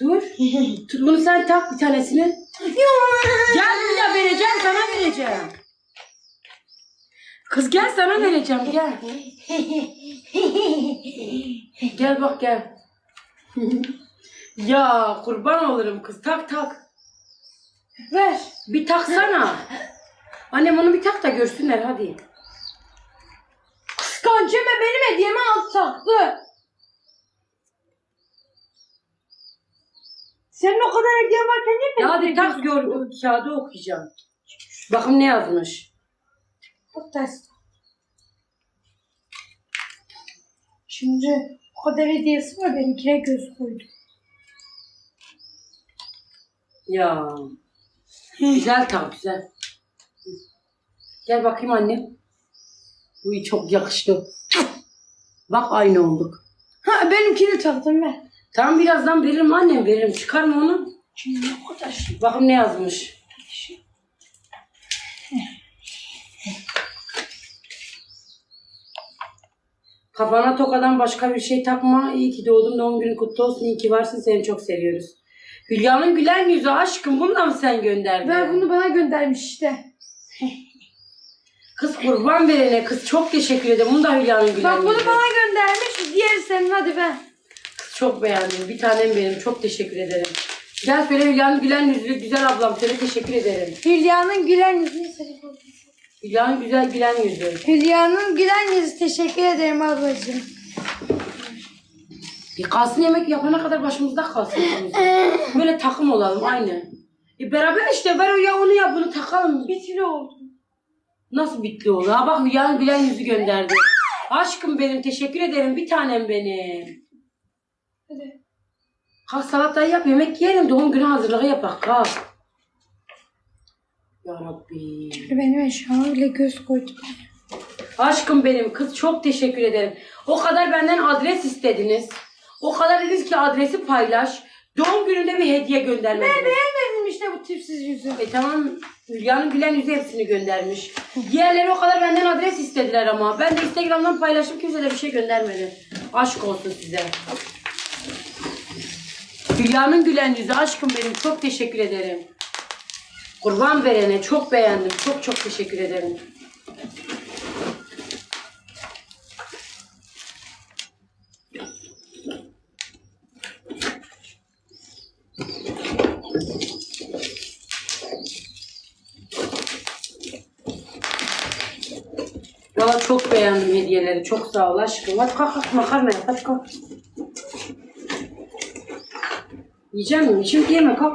Dur. Bunu sen tak bir tanesini. Gel buraya vereceğim sana vereceğim. Kız gel sana vereceğim gel. Gel bak gel. ya kurban olurum kız tak tak. Ver. Bir taksana. Annem onu bir tak da görsünler hadi. Kıskancı ve benim hediyemi aldı taktı. Senin o kadar hediyen varken niye Ya hadi tak gör kağıdı okuyacağım. Bakın ne yazmış. Çok ters. Şimdi o kadar hediyesi var benimkine göz koydu. Ya. Güzel tak güzel. Gel bakayım annem. Bu çok yakıştı. Bak aynı olduk. Ha benimkini taktım ben. Tamam birazdan veririm annem veririm. Çıkarma onu. Şimdi o kadar şey. Bakın ne yazmış. Kafana tokadan başka bir şey takma. İyi ki doğdun. Doğum günün kutlu olsun. İyi ki varsın. Seni çok seviyoruz. Hülya'nın gülen yüzü aşkım. Bunu da mı sen gönderdin? Ver bunu bana göndermiş işte. Kız kurban verene kız çok teşekkür ederim. Bunu da Hülya'nın gülen Bak bunu yüzü. bana göndermiş. Diğeri senin hadi ver. Çok beğendim. Bir tanem benim. Çok teşekkür ederim. Gel söyle Hülya'nın gülen yüzlü güzel ablam. Söyle teşekkür ederim. Hülya'nın gülen yüzünü sarı oldu. Hülya'nın güzel gülen yüzü. Hülya'nın gülen yüzü teşekkür ederim ablacığım. Bir kalsın yemek yapana kadar başımızda kalsın. Böyle takım olalım aynı. E beraber işte ver o ya onu yap bunu takalım. Kilo oldu. Nasıl bitli oldu? Ha bak Hülya'nın gülen yüzü gönderdi. Aşkım benim teşekkür ederim. Bir tanem benim. Hadi. Kalk salatayı yap yemek yiyelim. Doğum günü hazırlığı yapak kalk. Ya Rabbi. Benim eşyama bile göz koydu. Aşkım benim kız çok teşekkür ederim. O kadar benden adres istediniz. O kadar dediniz ki adresi paylaş. Doğum gününde bir hediye göndermediniz. Beğenmedim işte bu tipsiz yüzü. E tamam Hülya'nın gülen yüzü hepsini göndermiş. Diğerleri o kadar benden adres istediler ama. Ben de Instagram'dan paylaştım kimse de bir şey göndermedi. Aşk olsun size. Hülya'nın gülen yüzü aşkım benim çok teşekkür ederim. Kurban verene çok beğendim. Çok çok teşekkür ederim. Valla çok beğendim hediyeleri. Çok sağ ol aşkım. Hadi kalk kalk makarna yap. Hadi kalk. Yiyecek misin? Şimdi yeme kalk.